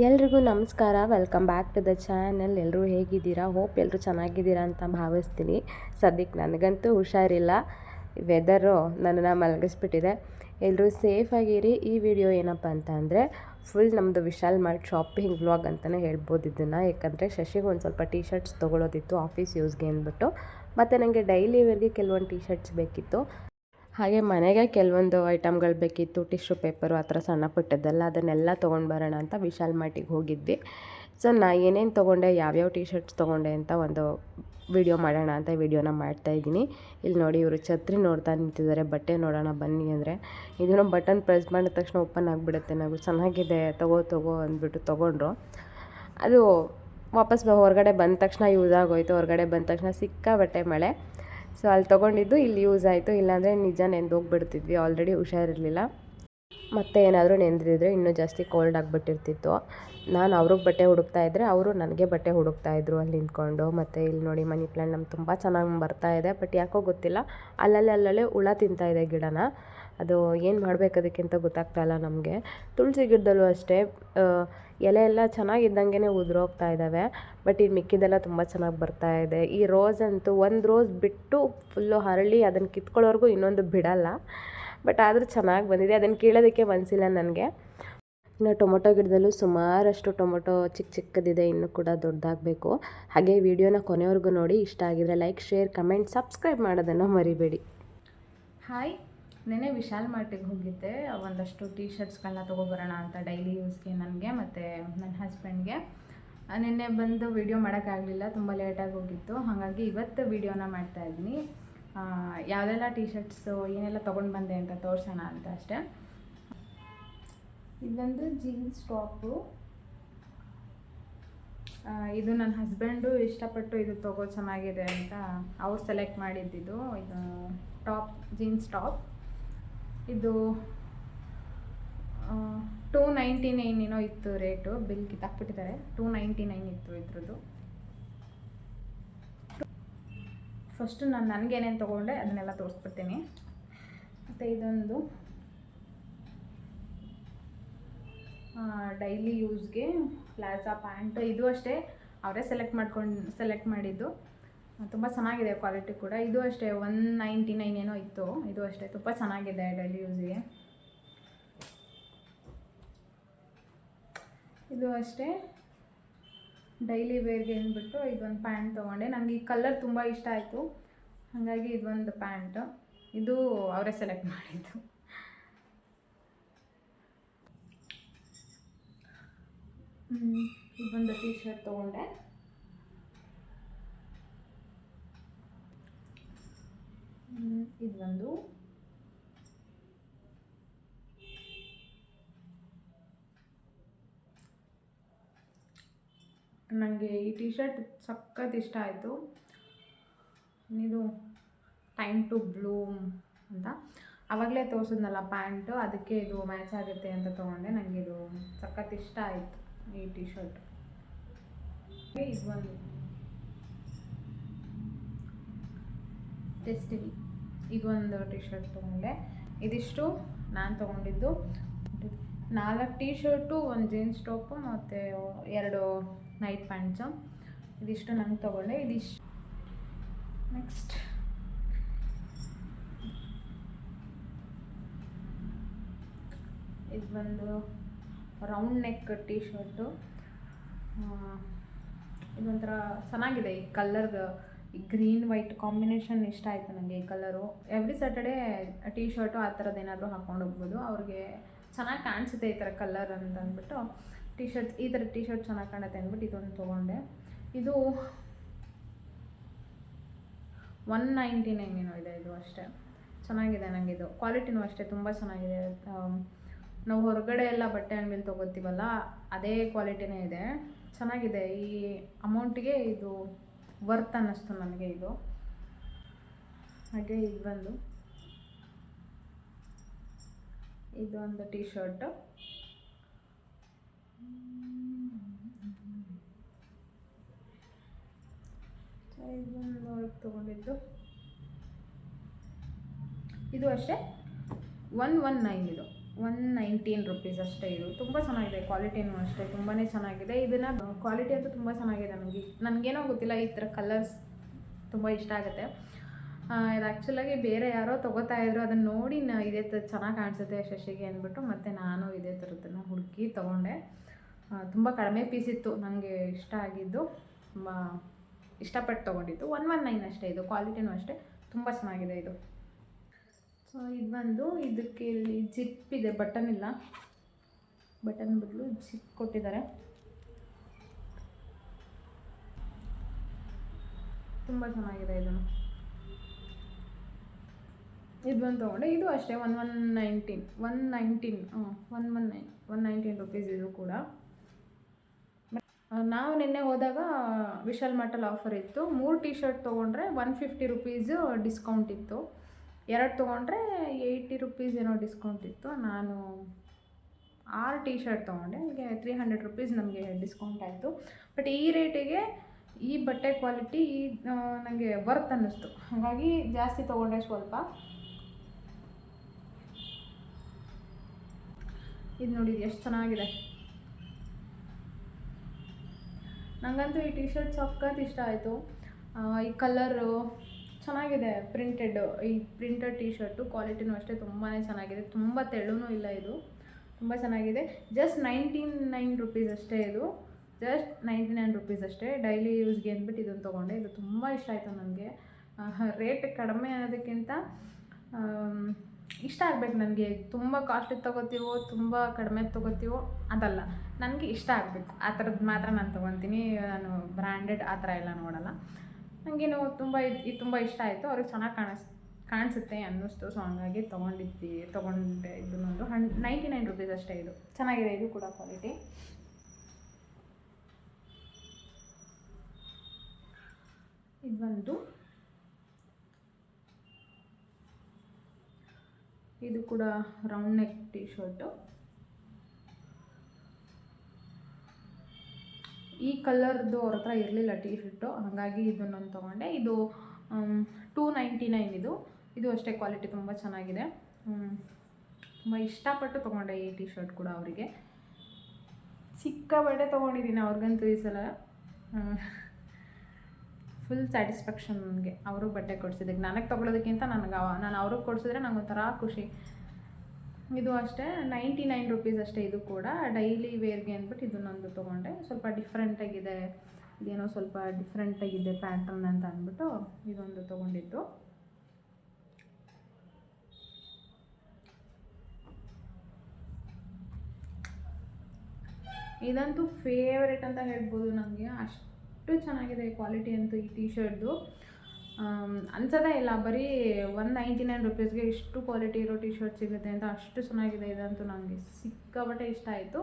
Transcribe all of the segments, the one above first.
ಎಲ್ರಿಗೂ ನಮಸ್ಕಾರ. Welcome back to the channel ಎಲ್ಲರೂ ಹೇಗಿದ್ದೀರಾ? ಹೋಪ್ ಎಲ್ಲರೂ ಚೆನ್ನಾಗಿದ್ದೀರಾ ಅಂತ ಭಾವಿಸ್ತೀನಿ. ಸದ್ಯಕ್ಕೆ ನನಗಂತೂ ಹುಷಾರಿಲ್ಲ. ವೆದರು ನನ್ನನ್ನು ಮಲಗಿಸ್ಬಿಟ್ಟಿದೆ. ಎಲ್ಲರೂ ಸೇಫಾಗಿರಿ ಈ ವಿಡಿಯೋ ಏನಪ್ಪ ಅಂತ ಅಂದರೆ ಫುಲ್ ನಮ್ಮದು ವಿಶಾಲ್ ಮಾರ್ಟ್ ಶಾಪಿಂಗ್ ವ್ಲಾಗ್ ಅಂತಲೇ ಹೇಳ್ಬೋದು ಇದನ್ನು. ಯಾಕಂದರೆ ಶಶಿಗೆ ಒಂದು ಸ್ವಲ್ಪ ಟೀ ಶರ್ಟ್ಸ್ ತೊಗೊಳೋದಿತ್ತು ಆಫೀಸ್ ಯೂಸ್ಗೆ ಅಂದ್ಬಿಟ್ಟು. ಮತ್ತು ನನಗೆ ಡೈಲಿ ವೇರ್ಗೆ ಕೆಲವೊಂದು ಟೀ ಶರ್ಟ್ಸ್ ಬೇಕಿತ್ತು. ಹಾಗೆ ಮನೆಗೆ ಕೆಲವೊಂದು ಐಟಮ್ಗಳು ಬೇಕಿತ್ತು, ಟಿಶ್ಯೂ ಪೇಪರು, ಆ ಥರ ಸಣ್ಣ ಪುಟ್ಟದ್ದೆಲ್ಲ ಅದನ್ನೆಲ್ಲ ತೊಗೊಂಡು ಬರೋಣ ಅಂತ ವಿಶಾಲ್ ಮಾರ್ಟಿಗೆ ಹೋಗಿದ್ವಿ. ಸೊ ನಾ ಏನೇನು ತೊಗೊಂಡೆ, ಯಾವ್ಯಾವ ಟಿ ಶರ್ಟ್ಸ್ ತೊಗೊಂಡೆ ಅಂತ ಒಂದು ವಿಡಿಯೋ ಮಾಡೋಣ ಅಂತ ವಿಡಿಯೋನ ಮಾಡ್ತಾಯಿದ್ದೀನಿ ಇಲ್ಲಿ ನೋಡಿ ಇವರು ಛತ್ರಿ ನೋಡ್ತಾ ನಿಂತಿದ್ದಾರೆ, ಬಟ್ಟೆ ನೋಡೋಣ ಬನ್ನಿ ಅಂದರೆ. ಇದನ್ನು ಬಟನ್ ಪ್ರೆಸ್ ಮಾಡಿದ ತಕ್ಷಣ ಓಪನ್ ಆಗಿಬಿಡುತ್ತೆ ನಾವು ಚೆನ್ನಾಗಿದೆ, ತಗೋ ತಗೋ ಅಂದ್ಬಿಟ್ಟು ತೊಗೊಂಡ್ರು. ಅದು ವಾಪಸ್ ಹೊರಗಡೆ ಬಂದ ತಕ್ಷಣ ಯೂಸ್ ಆಗೋಯ್ತು, ಹೊರಗಡೆ ಬಂದ ತಕ್ಷಣ ಸಿಕ್ಕಾಬಟ್ಟೆ ಮಳೆ. ಸೊ ಅಲ್ಲಿ ತೊಗೊಂಡಿದ್ದು ಇಲ್ಲಿ ಯೂಸ್ ಆಯಿತು. ಇಲ್ಲಾಂದರೆ ನಿಜ ನೆಂದೋಗ್ಬಿಡ್ತಿದ್ವಿ ಆಲ್ರೆಡಿ ಹುಷಾರಿರಲಿಲ್ಲ. ಮತ್ತೆ ಏನಾದರೂ ನೆಂದಿದ್ರೆ ಇನ್ನೂ ಜಾಸ್ತಿ ಕೋಲ್ಡ್ ಆಗಿಬಿಟ್ಟಿರ್ತಿತ್ತು. ನಾನು ಅವ್ರಿಗೆ ಬಟ್ಟೆ ಹುಡುಕ್ತಾ ಇದ್ದರೆ ಅವರು ನನಗೆ ಬಟ್ಟೆ ಹುಡುಕ್ತಾ ಇದ್ರು ಅಲ್ಲಿ ನಿಂತ್ಕೊಂಡು. ಮತ್ತು ಇಲ್ಲಿ ನೋಡಿ ಮನಿ ಪ್ಲ್ಯಾಂಟ್ ನಮ್ಗೆ ತುಂಬ ಚೆನ್ನಾಗಿ ಬರ್ತಾ ಇದೆ. ಬಟ್ ಯಾಕೋ ಗೊತ್ತಿಲ್ಲ. ಅಲ್ಲಲ್ಲಿ, ಅಲ್ಲಲ್ಲೇ ಹುಳ ತಿಂತಾ ಇದೆ ಗಿಡನ. ಅದು ಏನು ಮಾಡಬೇಕು ಅದಕ್ಕಿಂತ ಗೊತ್ತಾಗ್ತಾ ಇಲ್ಲ ನಮಗೆ. ತುಳಸಿ ಗಿಡದಲ್ಲೂ ಅಷ್ಟೇ. ಎಲೆ ಎಲ್ಲ ಚೆನ್ನಾಗಿದ್ದಂಗೆ ಉದುರೋಗ್ತಾ ಇದ್ದಾವೆ. ಬಟ್ ಇದು ಮಿಕ್ಕಿದೆಲ್ಲ ತುಂಬ ಚೆನ್ನಾಗಿ ಬರ್ತಾ ಇದೆ. ಈ ರೋಸ್ ಅಂತೂ ಒಂದು ರೋಸ್ ಬಿಟ್ಟು ಫುಲ್ಲು ಹರಳಿ ಅದನ್ನು ಕಿತ್ಕೊಳ್ಳೋರ್ಗೂ ಇನ್ನೊಂದು ಬಿಡಲ್ಲ. ಬಟ್ ಆದರೂ ಚೆನ್ನಾಗಿ ಬಂದಿದೆ. ಅದನ್ನು ಕೀಳೋದಕ್ಕೆ ಮನಸ್ಸಿಲ್ಲ ನನಗೆ. ಇನ್ನು ಟೊಮೊಟೊ ಗಿಡದಲ್ಲೂ ಸುಮಾರಷ್ಟು ಟೊಮೊಟೊ ಚಿಕ್ಕ ಚಿಕ್ಕದಿದೆ, ಇನ್ನೂ ಕೂಡ ದೊಡ್ಡದಾಗಬೇಕು. ಹಾಗೆ ವಿಡಿಯೋನ ಕೊನೆವರೆಗೂ ನೋಡಿ. ಇಷ್ಟ ಆಗಿದ್ರೆ ಲೈಕ್, ಶೇರ್, ಕಮೆಂಟ್, ಸಬ್ಸ್ಕ್ರೈಬ್ ಮಾಡೋದನ್ನು ಮರಿಬೇಡಿ. ಹಾಯ್. ನೆನೆ ವಿಶಾಲ್ ಮಾರ್ಟಿಗೆ ಹೋಗಿದ್ದೆ. ಒಂದಷ್ಟು ಟೀ ಶರ್ಟ್ಸ್ಗಳನ್ನ ತೊಗೊಬರೋಣ ಅಂತ ಡೈಲಿ ಯೂಸ್ಗೆ ನನಗೆ ಮತ್ತು ನನ್ನ ಹಸ್ಬೆಂಡ್ಗೆ ನಿನ್ನೆ ಬಂದು ವಿಡಿಯೋ ಮಾಡೋಕ್ಕಾಗಲಿಲ್ಲ, ತುಂಬ ಲೇಟಾಗಿ ಹೋಗಿತ್ತು. ಹಾಗಾಗಿ ಇವತ್ತು ವಿಡಿಯೋನ ಮಾಡ್ತಾಯಿದ್ದೀನಿ ಯಾವುದೆಲ್ಲ ಟೀ ಶರ್ಟ್ಸು ಏನೆಲ್ಲ ತೊಗೊಂಡು ಬಂದೆ ಅಂತ ತೋರಿಸೋಣ ಅಂತ ಅಷ್ಟೇ. ಇದೊಂದು ಜೀನ್ಸ್ ಟಾಪು ಇದು ನನ್ನ ಹಸ್ಬೆಂಡು ಇಷ್ಟಪಟ್ಟು ಇದು ತಗೋ ಚೆನ್ನಾಗಿದೆ ಅಂತ ಅವ್ರು ಸೆಲೆಕ್ಟ್ ಮಾಡಿದ್ದಿದ್ದು ಇದು ಟಾಪ್ ಜೀನ್ಸ್ ಟಾಪ್ ಇದು ಟೂ ನೈಂಟಿ ನೈನ್ ಏನೋ ಇತ್ತು ರೇಟು ಬಿಲ್ ಕಿತ್ತಾಕ್ಬಿಟ್ಟಿದ್ದಾರೆ ಟೂ ನೈಂಟಿ ನೈನ್ ಇತ್ತು ಇದ್ರದ್ದು. ಫಸ್ಟು ನಾನು ನನಗೇನೇನು ತೊಗೊಂಡೆ ಅದನ್ನೆಲ್ಲ ತೋರಿಸ್ಬಿಡ್ತೀನಿ. ಮತ್ತು ಇದೊಂದು ಡೈಲಿ ಯೂಸ್ಗೆ ಪ್ಲಾಜಾ ಪ್ಯಾಂಟ್ ಇದು ಅಷ್ಟೇ, ಅವರೇ ಸೆಲೆಕ್ಟ್ ಮಾಡ್ಕೊಂಡು ಸೆಲೆಕ್ಟ್ ಮಾಡಿದ್ದು. ತುಂಬ ಚೆನ್ನಾಗಿದೆ ಕ್ವಾಲಿಟಿ ಕೂಡ. ಇದು ಅಷ್ಟೇ ಒನ್ ನೈಂಟಿ ನೈನ್ ಏನೋ ಇತ್ತು. ಇದು ಅಷ್ಟೇ, ತುಂಬ ಚೆನ್ನಾಗಿದೆ ಡೈಲಿ ಯೂಸಿಗೆ ಇದು ಅಷ್ಟೇ. ಡೈಲಿ ವೇರ್ಗೆ ಅಂದ್ಬಿಟ್ಟು ಇದೊಂದು ಪ್ಯಾಂಟ್ ತೊಗೊಂಡೆ. ನನಗೆ ಈ ಕಲರ್ ತುಂಬ ಇಷ್ಟ ಆಯಿತು. ಹಾಗಾಗಿ ಇದೊಂದು ಪ್ಯಾಂಟ್ ಇದು ಅವರೇ ಸೆಲೆಕ್ಟ್ ಮಾಡಿದ್ದು. ಇದೊಂದು ಟೀ ಶರ್ಟ್ ತೊಗೊಂಡೆ. ಇದೊಂದು ನನಗೆ ಈ ಟಿ ಶರ್ಟ್ ಸಖತ್ ಇಷ್ಟ ಆಯಿತು. ಇದು ಟೈಮ್ ಟು ಬ್ಲೂಮ್ ಅಂತ. ಆವಾಗಲೇ ತೋರಿಸಿದ್ನಲ್ಲ ಪ್ಯಾಂಟು, ಅದಕ್ಕೆ ಇದು ಮ್ಯಾಚ್ ಆಗುತ್ತೆ ಅಂತ ತೊಗೊಂಡೆ. ನನಗೆ ಇದು ಸಖತ್ ಇಷ್ಟ ಆಯಿತು ಈ ಟಿ ಶರ್ಟ್ ಇದು ಒಂದು. ಟೆಸ್ಟಿವಿ ಇದೊಂದು ಟಿ ಶರ್ಟ್ ತೊಗೊಂಡೆ. ಇದಿಷ್ಟು ನಾನು ತೊಗೊಂಡಿದ್ದು. ನಾಲ್ಕು ಟೀ ಶರ್ಟು ಒಂದು ಜೀನ್ಸ್ ಟಾಪು ಮತ್ತು ಎರಡು ನೈಟ್ ಪ್ಯಾಂಟ್ಸು ಇದಿಷ್ಟು ನಂಗೆ ತೊಗೊಂಡೆ. ಇದಿಷ್ಟು. ನೆಕ್ಸ್ಟ್ ಇದು ಬಂದು ರೌಂಡ್ ನೆಕ್ ಟೀ ಶರ್ಟು ಇದೊಂಥರ ಚೆನ್ನಾಗಿದೆ ಈ ಕಲರ್ ಈ ಗ್ರೀನ್, ವೈಟ್ ಕಾಂಬಿನೇಷನ್ ಇಷ್ಟ ಆಯಿತು ನನಗೆ ಈ colour every Saturday T shirt ಆ ಥರದ್ದು ಏನಾದರೂ ಹಾಕ್ಕೊಂಡು ಹೋಗ್ಬೋದು. ಅವ್ರಿಗೆ ಚೆನ್ನಾಗಿ ಕಾಣಿಸುತ್ತೆ ಈ ಥರ ಕಲರ್ ಅಂತ ಅಂದ್ಬಿಟ್ಟು. ಟೀ ಶರ್ಟ್ಸ್ ಈ ಥರ ಟೀ ಶರ್ಟ್ ಚೆನ್ನಾಗಿ ಕಾಣುತ್ತೆ ಅಂದ್ಬಿಟ್ಟು ಇದೊಂದು ತೊಗೊಂಡೆ. ಇದು ಒನ್ ನೈಂಟಿ ನೈನ್ ಏನೋ ಇದೆ ಇದು ಅಷ್ಟೇ. ಚೆನ್ನಾಗಿದೆ ನನಗೆ ಇದು. ಕ್ವಾಲಿಟಿನೂ ಅಷ್ಟೇ, ತುಂಬ ಚೆನ್ನಾಗಿದೆ. ನಾವು ಹೊರಗಡೆ ಎಲ್ಲ ಬಟ್ಟೆ ಅಂಗಡಿಲಿ ತೊಗೋತೀವಲ್ಲ, ಅದೇ ಕ್ವಾಲಿಟಿನೇ ಇದೆ. ಚೆನ್ನಾಗಿದೆ. ಈ ಅಮೌಂಟಿಗೆ ಇದು ವರ್ತ್ ಅನ್ನಿಸ್ತು ನನಗೆ ಇದು. ಹಾಗೆ ಇದು ಬಂದು ಇದು ಒಂದು ಟೀ ಶರ್ಟ್ ಇದೊಂದು ತೊಗೊಂಡಿದ್ದು. ಇದು ಅಷ್ಟೇ? ಒನ್ ಒನ್ ನೈನ್ ಇದು. ಒನ್ ನೈನ್ಟೀನ್ ರುಪೀಸ್ ಅಷ್ಟೇ ಇದು. ತುಂಬ ಚೆನ್ನಾಗಿದೆ, ಕ್ವಾಲಿಟಿನೂ ಅಷ್ಟೇ ತುಂಬಾ ಚೆನ್ನಾಗಿದೆ. ಇದನ್ನು ಕ್ವಾಲಿಟಿ ಅಂತೂ ತುಂಬ ಚೆನ್ನಾಗಿದೆ ನನಗೆ ನನಗೇನೋ ಗೊತ್ತಿಲ್ಲ, ಈ ಥರ ಕಲರ್ಸ್ ತುಂಬ ಇಷ್ಟ ಆಗುತ್ತೆ. ಇದು ಆ್ಯಕ್ಚುಲಾಗಿ ಬೇರೆ ಯಾರೋ ತೊಗೋತಾ ಇದ್ರು, ಅದನ್ನು ನೋಡಿ ನಾ, ಇದೇ ಥರ ಚೆನ್ನಾಗಿ ಕಾಣಿಸುತ್ತೆ ಶಶಿಗೆ ಅಂದ್ಬಿಟ್ಟು, ಮತ್ತು ನಾನು ಇದೇ ಥರದ್ದನ್ನು ಹುಡುಕಿ ತೊಗೊಂಡೆ. ತುಂಬ ಕಡಿಮೆ ಪೀಸ್ ಇತ್ತು ನನಗೆ ಇಷ್ಟ ಆಗಿದ್ದು, ತುಂಬ ಇಷ್ಟಪಟ್ಟು ತೊಗೊಂಡಿದ್ದು. ಒನ್ ಒನ್ ನೈನ್ ಅಷ್ಟೇ ಇದು, ಕ್ವಾಲಿಟಿನೂ ಅಷ್ಟೇ, ತುಂಬ ಚೆನ್ನಾಗಿದೆ ಇದು. ಸೊ ಇದು ಬಂದು ಇದಕ್ಕೆ ಇಲ್ಲಿ ಜಿಪ್ ಇದೆ ಬಟನ್ ಇಲ್ಲ. ಬಟನ್ ಬದಲು ಜಿಪ್ ಕೊಟ್ಟಿದ್ದಾರೆ. ತುಂಬ ಚೆನ್ನಾಗಿದೆ ಇದನ್ನು. ಇದು ಬಂದು ತೊಗೊಂಡೆ. ಇದು ಅಷ್ಟೇ one one nineteen one nineteen one one nine one nineteen rupees ಇದು ಕೂಡ. ನಾವು ನಿನ್ನೆ ಹೋದಾಗ ವಿಶಾಲ್ ಮಟಲ್ ಆಫರ್ ಇತ್ತು. ಮೂರು ಟಿ ಶರ್ಟ್ ತೊಗೊಂಡ್ರೆ ಒನ್ ಫಿಫ್ಟಿ ರುಪೀಸು ಡಿಸ್ಕೌಂಟ್ ಇತ್ತು. ಎರಡು ತೊಗೊಂಡ್ರೆ ಏಯ್ಟಿ ರುಪೀಸ್ ಏನೋ ಡಿಸ್ಕೌಂಟ್ ಇತ್ತು. ನಾನು ಆರು ಟಿ ಶರ್ಟ್ ತೊಗೊಂಡೆ. ಅಲ್ಲಿಗೆ ತ್ರೀ ಹಂಡ್ರೆಡ್ ರುಪೀಸ್ ನಮಗೆ ಡಿಸ್ಕೌಂಟ್ ಆಯಿತು. ಬಟ್ ಈ ರೇಟಿಗೆ ಈ ಬಟ್ಟೆ ಕ್ವಾಲಿಟಿ ಈ ನನಗೆ ವರ್ತ್ ಅನ್ನಿಸ್ತು. ಹಾಗಾಗಿ ಜಾಸ್ತಿ ತೊಗೊಂಡೆ ಸ್ವಲ್ಪ. ಇದು ನೋಡಿ ಎಷ್ಟು ಚೆನ್ನಾಗಿದೆ. ನನಗಂತೂ ಈ ಟಿ ಶರ್ಟ್ ಸಖತ್ ಇಷ್ಟ ಆಯಿತು. ಈ ಕಲರು ಚೆನ್ನಾಗಿದೆ ಪ್ರಿಂಟೆಡ್ ಈ ಪ್ರಿಂಟೆಡ್ ಟಿ ಶರ್ಟು ಕ್ವಾಲಿಟಿನೂ ಅಷ್ಟೇ ತುಂಬಾ ಚೆನ್ನಾಗಿದೆ. ತುಂಬ ತೆಳುನೂ ಇಲ್ಲ ಇದು. ತುಂಬ ಚೆನ್ನಾಗಿದೆ. ಜಸ್ಟ್ ನೈಂಟೀನ್ ನೈನ್ ರುಪೀಸ್ ಅಷ್ಟೇ ಇದು. ಜಸ್ಟ್ ನೈಂಟಿ ನೈನ್ ರುಪೀಸ್ ಅಷ್ಟೇ ಡೈಲಿ ಯೂಸ್ಗೆ ಅಂದ್ಬಿಟ್ಟು ಇದನ್ನು ತೊಗೊಂಡೆ. ಇದು ತುಂಬ ಇಷ್ಟ ಆಯಿತು ನನಗೆ. ರೇಟ್ ಕಡಿಮೆ ಅನ್ನೋದಕ್ಕಿಂತ ಇಷ್ಟ ಆಗಬೇಕು ನನಗೆ. ತುಂಬ ಕಾಸ್ಟ್ಲಿ ತೊಗೋತೀವೋ, ತುಂಬ ಕಡಿಮೆ ತೊಗೋತೀವೋ, ಅದಲ್ಲ. ನನಗೆ ಇಷ್ಟ ಆಗಬೇಕು. ಆ ಥರದ್ದು ಮಾತ್ರ ನಾನು ತೊಗೊತೀನಿ. ನಾನು ಬ್ರ್ಯಾಂಡೆಡ್ ಆ ಥರ ಎಲ್ಲ ನೋಡಲ್ಲ. ನನಗೇನು ತುಂಬ ಇದು ತುಂಬ ಇಷ್ಟ ಆಯಿತು. ಅವ್ರಿಗೆ ಚೆನ್ನಾಗಿ ಕಾಣಿಸ್, ಕಾಣಿಸುತ್ತೆ ಅನ್ನಿಸ್ತು ಸೊ ಹಂಗಾಗಿ ತೊಗೊಂಡಿದ್ದಿ, ತೊಗೊಂಡೆ ಇದನ್ನೊಂದು ಹಣ್ ನೈಂಟಿ ನೈನ್ ರುಪೀಸ್ ಅಷ್ಟೇ ಇದು. ಚೆನ್ನಾಗಿದೆ ಇದು ಕೂಡ ಕ್ವಾಲಿಟಿ ಇದು ಬಂದು ಇದು ಕೂಡ ರೌಂಡ್ ನೆಕ್ ಟಿ ಶರ್ಟು ಈ ಕಲ್ಲರ್ದು ಅವ್ರ ಹತ್ರ ಇರಲಿಲ್ಲ ಟೀ ಶರ್ಟು ಹಾಗಾಗಿ ಇದನ್ನೊಂದು ತೊಗೊಂಡೆ. ಇದು ಟೂ ನೈಂಟಿ ನೈನ್ ಇದು. ಇದು ಅಷ್ಟೇ ಕ್ವಾಲಿಟಿ ತುಂಬ ಚೆನ್ನಾಗಿದೆ. ತುಂಬ ಇಷ್ಟಪಟ್ಟು ತೊಗೊಂಡೆ ಈ ಟಿ ಶರ್ಟ್ ಕೂಡ ಅವರಿಗೆ. ಸಿಕ್ಕಾಪಟ್ಟೆ ತೊಗೊಂಡಿದ್ದೀನಿ ಅವ್ರಿಗಂತೂ ಈ ಸಲ. ಫುಲ್ ಸ್ಯಾಟಿಸ್ಫ್ಯಾಕ್ಷನ್ ನನಗೆ. ಅವರು ಬಟ್ಟೆ ಕೊಡ್ಸಿದ್ದಕ್ಕೆ. ನನಗೆ ತೊಗೊಳೋದಕ್ಕಿಂತ ನನಗೆ ನಾನು ಅವ್ರಿಗೆ ಕೊಡಿಸಿದ್ರೆ ನನಗೊಂಥರ ಖುಷಿ. ಇದು ಅಷ್ಟೇ ನೈಂಟಿ ನೈನ್ ರುಪೀಸ್ ಅಷ್ಟೇ ಇದು ಕೂಡ. ಡೈಲಿ ವೇರ್ಗೆ ಅಂದ್ಬಿಟ್ಟು ಇದನ್ನೊಂದು ತೊಗೊಂಡೆ. ಸ್ವಲ್ಪ ಡಿಫ್ರೆಂಟಾಗಿದೆ ಇದೇನೋ ಸ್ವಲ್ಪ ಡಿಫ್ರೆಂಟಾಗಿದೆ ಪ್ಯಾಟರ್ನ್ ಅಂತ ಅಂದ್ಬಿಟ್ಟು ಇದೊಂದು ತೊಗೊಂಡಿದ್ದು. ಇದಂತೂ ಫೇವ್ರೇಟ್ ಅಂತ ಹೇಳ್ಬೋದು ನನಗೆ ಅಷ್ಟು ಚೆನ್ನಾಗಿದೆ ಕ್ವಾಲಿಟಿ ಅಂತೂ ಈ ಟಿ ಶರ್ಟ್ದು ಅನ್ಸೋದೇ ಇಲ್ಲ. ಬರೀ ಒನ್ ನೈಂಟಿ ನೈನ್ ರುಪೀಸ್ಗೆ ಇಷ್ಟು ಕ್ವಾಲಿಟಿ ಇರೋ ಟಿ ಶರ್ಟ್ ಸಿಗುತ್ತೆ ಅಂತ ಅಷ್ಟು ಚೆನ್ನಾಗಿದೆ ಇದಂತೂ ನನಗೆ ಸಿಕ್ಕಾಬಟ್ಟೆ ಇಷ್ಟ ಆಯಿತು.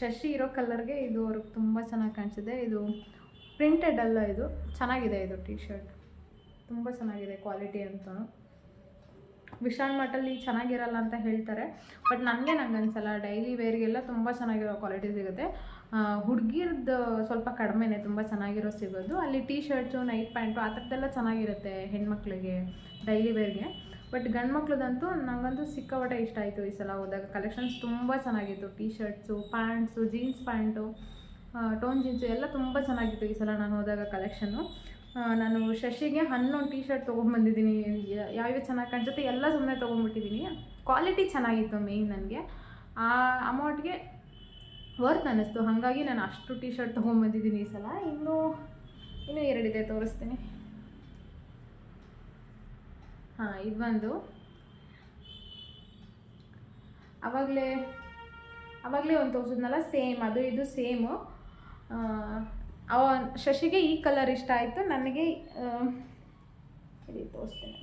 ಶಶಿ ಇರೋ ಕಲರ್ಗೆ ಇದು ಅವ್ರಿಗೆ ತುಂಬ ಚೆನ್ನಾಗಿ ಕಾಣಿಸಿದೆ. ಇದು ಪ್ರಿಂಟೆಡ್ ಅಲ್ಲ ಇದು? ಚೆನ್ನಾಗಿದೆ ಇದು ಟಿ ಶರ್ಟ್ ತುಂಬ ಚೆನ್ನಾಗಿದೆ ಕ್ವಾಲಿಟಿ ಅಂತೂ. ವಿಶಾಲ್ ಮಟ್ಟಲ್ಲಿ ಚೆನ್ನಾಗಿರಲ್ಲ ಅಂತ ಹೇಳ್ತಾರೆ. ಬಟ್ ನನಗೆ ನಂಗೆ ಅನ್ಸಲ್ಲ. ಡೈಲಿ ವೇರ್ಗೆಲ್ಲ ತುಂಬ ಚೆನ್ನಾಗಿರೋ ಕ್ವಾಲಿಟಿ ಸಿಗುತ್ತೆ. ಹುಡುಗಿರ್ದು ಸ್ವಲ್ಪ ಕಡಿಮೆನೇ, ತುಂಬ ಚೆನ್ನಾಗಿರೋ ಸಿಗೋದು. ಅಲ್ಲಿ ಟೀ ಶರ್ಟ್ಸು ನೈಟ್ ಪ್ಯಾಂಟು ಆ ಥರದ್ದೆಲ್ಲ ಚೆನ್ನಾಗಿರುತ್ತೆ ಹೆಣ್ಮಕ್ಳಿಗೆ ಡೈಲಿ ವೇರ್ಗೆ ಬಟ್ ಗಂಡು ಮಕ್ಳದಂತೂ ನನಗಂತೂ ಸಿಕ್ಕಾಪಟ್ಟೆ ಇಷ್ಟ ಆಯಿತು ಈ ಸಲ ಹೋದಾಗ. ಕಲೆಕ್ಷನ್ಸ್ ತುಂಬ ಚೆನ್ನಾಗಿತ್ತು. T shirts pants jeans pant torn jeans ಎಲ್ಲ ತುಂಬ ಚೆನ್ನಾಗಿತ್ತು ಈ ಸಲ ನಾನು ಹೋದಾಗ ಕಲೆಕ್ಷನ್ನು ನಾನು ಶಶಿಗೆ ಹನ್ನೊಂದು ಟೀ ಶರ್ಟ್ ತೊಗೊಂಬಂದಿದ್ದೀನಿ ಯಾವ್ಯಾವ ಚೆನ್ನಾಗಿ ಕಾಣಿಸುತ್ತೆ ಎಲ್ಲ ಸುಮ್ಮನೆ ತೊಗೊಂಡ್ಬಿಟ್ಟಿದ್ದೀನಿ. ಕ್ವಾಲಿಟಿ ಚೆನ್ನಾಗಿತ್ತು ಮೇಯ್ನ್ ನನಗೆ. ಆ ಅಮೌಂಟ್ಗೆ ವರ್ತ್ ಅನ್ನಿಸ್ತು. ಹಾಗಾಗಿ ನಾನು ಅಷ್ಟು ಟೀ ಶರ್ಟ್ ತೊಗೊಂಬಂದಿದ್ದೀನಿ ಈ ಸಲ. ಇನ್ನೂ ಇನ್ನೂ ಎರಡಿದೆ ತೋರಿಸ್ತೀನಿ. ಹಾಂ, ಇದು ಬಂದು. ಆವಾಗಲೇ ಆವಾಗಲೇ ಒಂದು ತೋರಿಸಿದ್ನಲ್ಲ ಸೇಮ್ ಅದು, ಇದು ಸೇಮು ಅವ, ಶಶಿಗೆ ಈ ಕಲರ್ ಇಷ್ಟ ಆಯಿತು. ನನಗೆ ಇದು ತೋರಿಸ್ತೀನಿ.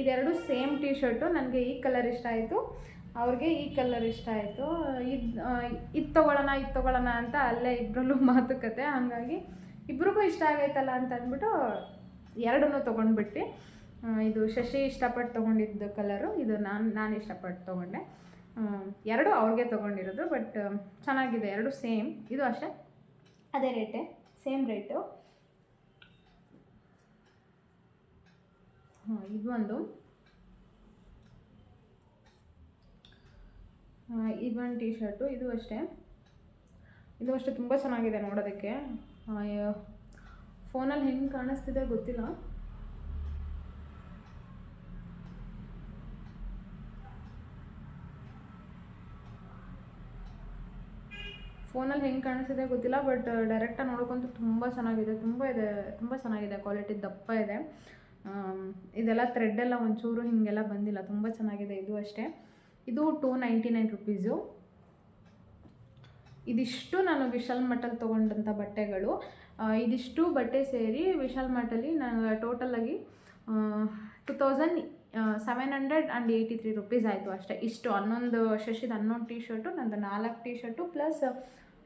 ಇದೆರಡು ಸೇಮ್ ಟಿ ಶರ್ಟು ನನಗೆ ಈ ಕಲರ್ ಇಷ್ಟ ಆಯಿತು. ಅವ್ರಿಗೆ ಈ ಕಲರ್ ಇಷ್ಟ ಆಯಿತು. ಇದು ಇದು ತೊಗೊಳ್ಳೋಣ ಇದು ತೊಗೊಳ್ಳೋಣ ಅಂತ ಅಲ್ಲೇ ಇಬ್ಬರಲ್ಲೂ ಮಾತುಕತೆ. ಹಾಗಾಗಿ ಇಬ್ರಿಗೂ ಇಷ್ಟ ಆಗೈತಲ್ಲ ಅಂತ ಅಂದ್ಬಿಟ್ಟು ಎರಡನ್ನೂ ತೊಗೊಂಡ್ಬಿಟ್ಟು ಇದು ಶಶಿ ಇಷ್ಟಪಟ್ಟು ತೊಗೊಂಡಿದ್ದು ಕಲರು ಇದು ನಾನು ನಾನು ಇಷ್ಟಪಟ್ಟು ತೊಗೊಂಡೆ. ಎರಡು ಅವ್ರಿಗೆ ತೊಗೊಂಡಿರೋದು ಬಟ್ ಚೆನ್ನಾಗಿದೆ, ಎರಡು ಸೇಮ್ ಇದು ಅಷ್ಟೇ. ಅದೇ ರೇಟೆ ಸೇಮ್ ರೇಟು ಹಾಂ, ಇದು ಇವನ್ ಟೀ ಶರ್ಟು ಇದು ಅಷ್ಟೇ. ಇದು ಅಷ್ಟೇ, ತುಂಬ ಚೆನ್ನಾಗಿದೆ ನೋಡೋದಕ್ಕೆ. ಫೋನಲ್ಲಿ ಹೆಂಗೆ ಕಾಣಿಸ್ತಿದೆ ಗೊತ್ತಿಲ್ಲ. ಫೋನಲ್ಲಿ ಹೆಂಗೆ ಕಾಣಿಸ್ತಿದೆ ಗೊತ್ತಿಲ್ಲ, ಬಟ್ ಡೈರೆಕ್ಟಾಗಿ ನೋಡೋಕ್ಕಂತೂ ತುಂಬ ಚೆನ್ನಾಗಿದೆ. ತುಂಬ ಇದೆ, ತುಂಬ ಚೆನ್ನಾಗಿದೆ ಕ್ವಾಲಿಟಿ ದಪ್ಪ ಇದೆ. ಇದೆಲ್ಲ ಥ್ರೆಡ್ ಎಲ್ಲ ಒಂಚೂರು ಹೀಗೆಲ್ಲ ಬಂದಿಲ್ಲ. ತುಂಬ ಚೆನ್ನಾಗಿದೆ, ಇದು ಅಷ್ಟೇ. ಇದು ಟೂ ನೈಂಟಿ ನೈನ್ ರುಪೀಸು. ಇದಿಷ್ಟು ನಾನು ವಿಶಾಲ್ ಮಟ್ಟಲ್ಲಿ ತೊಗೊಂಡಂಥ ಬಟ್ಟೆಗಳು. ಇದಿಷ್ಟು ಬಟ್ಟೆ ಸೇರಿ ವಿಶಾಲ್ ಮಟ್ಟಲ್ಲಿ ನಾನು ಟೋಟಲಾಗಿ two thousand seven hundred and eighty three rupees ಆಯಿತು ಅಷ್ಟೇ. ಇಷ್ಟು ಹನ್ನೊಂದು ಶಶಿದ ಹನ್ನೊಂದು ಟೀ ಶರ್ಟು ನಂದು ನಾಲ್ಕು ಟೀ ಶರ್ಟು ಪ್ಲಸ್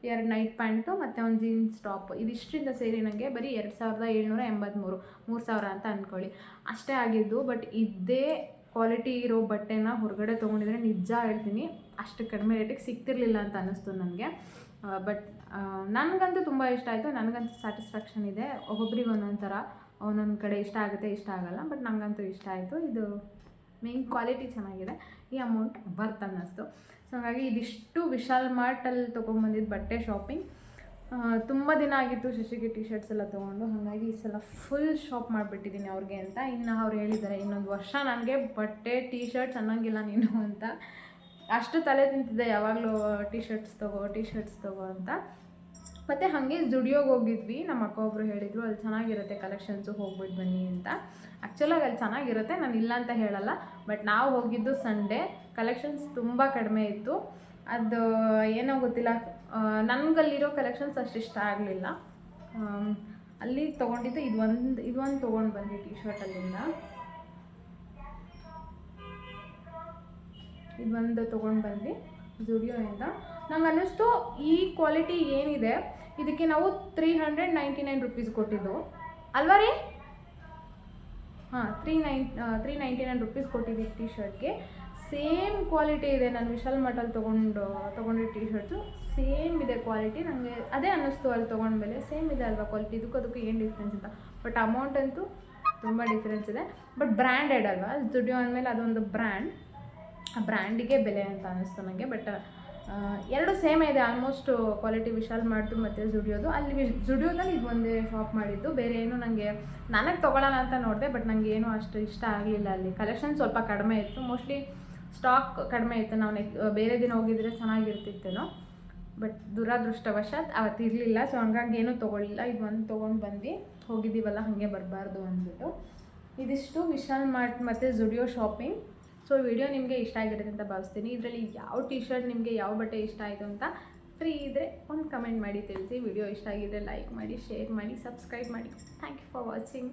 ಎರಡು ನೈಟ್ ಪ್ಯಾಂಟು ಮತ್ತು ಒಂದು ಜೀನ್ಸ್ ಟಾಪ್ ಇದಿಷ್ಟರಿಂದ ಸೇರಿ ನನಗೆ ಬರೀ ಎರಡು ಸಾವಿರದ ಏಳ್ನೂರ ಎಂಬತ್ತ್ಮೂರು ಮೂರು ಸಾವಿರ ಅಂತ ಅಂದ್ಕೊಳ್ಳಿ ಅಷ್ಟೇ ಆಗಿದ್ದು ಬಟ್ ಇದೇ ಕ್ವಾಲಿಟಿ ಇರೋ ಬಟ್ಟೆನ ಹೊರಗಡೆ ತೊಗೊಂಡಿದ್ರೆ ನಿಜ ಹೇಳ್ತೀನಿ, ಅಷ್ಟು ಕಡಿಮೆ ರೇಟಿಗೆ ಸಿಗ್ತಿರ್ಲಿಲ್ಲ ಅಂತ ಅನ್ನಿಸ್ತು ನನಗೆ. ಬಟ್ ನನಗಂತೂ ತುಂಬ ಇಷ್ಟ ಆಯಿತು, ನನಗಂತೂ ಸ್ಯಾಟಿಸ್ಫ್ಯಾಕ್ಷನ್ ಇದೆ. ಒಬ್ಬೊಬ್ರಿಗೆ ಒಂದೊಂದು ಥರ, ಒಂದೊಂದು ಕಡೆ ಇಷ್ಟ ಆಗುತ್ತೆ, ಇಷ್ಟ ಆಗಲ್ಲ ಬಟ್ ನನಗಂತೂ ಇಷ್ಟ ಆಯಿತು. ಇದು ಮೇನ್ ಕ್ವಾಲಿಟಿ ಚೆನ್ನಾಗಿದೆ. ಈ ಅಮೌಂಟ್ ಬರ್ತ್ ಅನ್ನಿಸ್ತು. ಸೊ ಹಾಗಾಗಿ ಇದಿಷ್ಟು ವಿಶಾಲ್ ಮಾರ್ಟಲ್ಲಿ ತೊಗೊಂಬಂದಿದ್ದು ಬಟ್ಟೆ ಶಾಪಿಂಗ್ ತುಂಬ ದಿನ ಆಗಿತ್ತು ಶಶಿಗೆ ಟಿ ಶರ್ಟ್ಸ್ ಎಲ್ಲ ತೊಗೊಂಡು. ಹಾಗಾಗಿ ಈ ಸಲ ಫುಲ್ ಶಾಪ್ ಮಾಡಿಬಿಟ್ಟಿದ್ದೀನಿ ಅವ್ರಿಗೆ ಅಂತ. ಇನ್ನು ಅವ್ರು ಹೇಳಿದ್ದಾರೆ, ಇನ್ನೊಂದು ವರ್ಷ ನನಗೆ ಬಟ್ಟೆ ಟಿ ಶರ್ಟ್ಸ್ ಅನ್ನೋಂಗಿಲ್ಲ ನೀನು ಅಂತ. ಅಷ್ಟು ತಲೆ ತಿಂತಿದ್ದೆ ಯಾವಾಗಲೂ ಟಿ ಶರ್ಟ್ಸ್ ತೊಗೋ ಟಿ ಶರ್ಟ್ಸ್ ತೊಗೋ ಅಂತ. ಮತ್ತು ಹಾಗೆ ಜುಡಿಯೋಗೆ ಹೋಗಿದ್ವಿ. ನಮ್ಮ ಅಕ್ಕ ಒಬ್ಬರು ಹೇಳಿದರು, ಅಲ್ಲಿ ಚೆನ್ನಾಗಿರುತ್ತೆ ಕಲೆಕ್ಷನ್ಸು ಹೋಗ್ಬಿಟ್ಟು ಬನ್ನಿ ಅಂತ. ಆ್ಯಕ್ಚುಲಾಗಿ ಅಲ್ಲಿ ಚೆನ್ನಾಗಿರುತ್ತೆ, ನಾನು ಇಲ್ಲ ಅಂತ ಹೇಳಲ್ಲ. ಬಟ್ ನಾವು ಹೋಗಿದ್ದು ಸಂಡೇ ಕಲೆಕ್ಷನ್ಸ್ ತುಂಬ ಕಡಿಮೆ ಇತ್ತು. ಅದು, ಏನೋ ಗೊತ್ತಿಲ್ಲ. ನನಗಲ್ಲಿರೋ ಕಲೆಕ್ಷನ್ಸ್ ಅಷ್ಟು ಇಷ್ಟ ಆಗಲಿಲ್ಲ ಅಲ್ಲಿ ತೊಗೊಂಡಿದ್ದು ಇದು ಒಂದು ಇದು ಒಂದು ತೊಗೊಂಡು ಬಂದೆ ಟಿ ಶರ್ಟ್ ಅಲ್ಲಿಂದ ಇದೊಂದು ತೊಗೊಂಡು ಬಂದ್ವಿ ಜುಡಿಯೋಯಿಂದ ನಂಗೆ ಅನ್ನಿಸ್ತು ಈ ಕ್ವಾಲಿಟಿ ಏನಿದೆ. ಇದಕ್ಕೆ ನಾವು three hundred ninety nine rupees ಕೊಟ್ಟಿದ್ದು. ಅಲ್ವಾ ರೀ? ಹಾಂ three nine three ninety nine rupees ಕೊಟ್ಟಿದ್ದೀವಿ ಟಿ ಶರ್ಟ್ಗೆ ಸೇಮ್ ಕ್ವಾಲಿಟಿ ಇದೆ ನಾನು ವಿಶಾಲ್ ಮಾರ್ಟಲ್ಲಿ ತೊಗೊಂಡು ತೊಗೊಂಡಿದ್ದ ಟಿ ಶರ್ಟ್ಸು ಸೇಮ್ ಇದೆ ಕ್ವಾಲಿಟಿ ನನಗೆ ಅದೇ ಅನ್ನಿಸ್ತು ಅಲ್ಲಿ ತೊಗೊಂಡ್ಮೇಲೆ ಸೇಮ್ ಇದೆ ಅಲ್ವಾ ಕ್ವಾಲಿಟಿ? ಇದಕ್ಕೂ ಅದಕ್ಕೂ ಏನು ಡಿಫ್ರೆನ್ಸ್ ಅಂತ. ಬಟ್ ಅಮೌಂಟ್ ಅಂತೂ ತುಂಬ ಡಿಫ್ರೆನ್ಸ್ ಇದೆ. ಬಟ್ ಬ್ರ್ಯಾಂಡೆಡ್ ಅಲ್ವಾ? ಸ್ಟುಡಿಯೋ ಅಂದಮೇಲೆ ಅದೊಂದು ಬ್ರ್ಯಾಂಡ್ ಆ ಬ್ರ್ಯಾಂಡಿಗೆ ಬೆಲೆ ಅಂತ ಅನ್ನಿಸ್ತು ನನಗೆ ಬಟ್ ಎರಡು ಸೇಮ್ ಇದೆ. ಆಲ್ಮೋಸ್ಟ್ ಕ್ವಾಲಿಟಿ ವಿಶಾಲ್ ಮಾಡ್ತು ಮತ್ತು ಜುಡಿಯೋದು ಅಲ್ಲಿ ಜುಡಿಯೋದಲ್ಲಿ ಇದು ಒಂದೇ ಶಾಪ್ ಮಾಡಿದ್ದು. ಬೇರೆ ಏನು ನನಗೆ ನನಗೆ ತೊಗೊಳ್ಳೋಣ ಅಂತ ನೋಡಿದೆ. ಬಟ್ ನನಗೆ ಏನು ಅಷ್ಟು ಇಷ್ಟ ಆಗಲಿಲ್ಲ ಅಲ್ಲಿ. ಕಲೆಕ್ಷನ್ ಸ್ವಲ್ಪ ಕಡಿಮೆ ಇತ್ತು. ಮೋಸ್ಟ್ಲಿ ಸ್ಟಾಕ್ ಕಡಿಮೆ ಇತ್ತು. ನಾವು ನೆಕ್ ಬೇರೆ ದಿನ ಹೋಗಿದ್ರೆ ಚೆನ್ನಾಗಿರ್ತಿತ್ತೇನೋ. ಬಟ್ ದುರಾದೃಷ್ಟವಶಾತ್ ಅವತ್ತು ಇರಲಿಲ್ಲ. ಸೊ ಹಂಗಾಗಿ ಏನೂ ತೊಗೊಳ್ಳಿಲ್ಲ ಇದು ಒಂದು ತೊಗೊಂಡು ಬಂದು ಹೋಗಿದ್ದೀವಲ್ಲ, ಹಾಗೆ ಬರಬಾರ್ದು ಅಂದ್ಬಿಟ್ಟು. ಇದಿಷ್ಟು ವಿಶಾಲ್ ಮಾರ್ಟ್ ಮತ್ತು ಜುಡಿಯೋ ಶಾಪಿಂಗ್. ಸೊ ವಿಡಿಯೋ ನಿಮಗೆ ಇಷ್ಟ ಆಗಿರುತ್ತೆ ಅಂತ ಭಾವಿಸ್ತೀನಿ. ಇದರಲ್ಲಿ ಯಾವ ಟಿ ಶರ್ಟ್ ನಿಮಗೆ ಯಾವ ಬಟ್ಟೆ ಇಷ್ಟ ಆಯಿತು ಅಂತ ಫ್ರೀ ಇದ್ದರೆ ಒಂದು ಕಮೆಂಟ್ ಮಾಡಿ ತಿಳಿಸಿ. ವಿಡಿಯೋ ಇಷ್ಟ ಆಗಿದ್ರೆ ಲೈಕ್ ಮಾಡಿ, ಶೇರ್ ಮಾಡಿ, ಸಬ್ಸ್ಕ್ರೈಬ್ ಮಾಡಿ. Thank you for watching.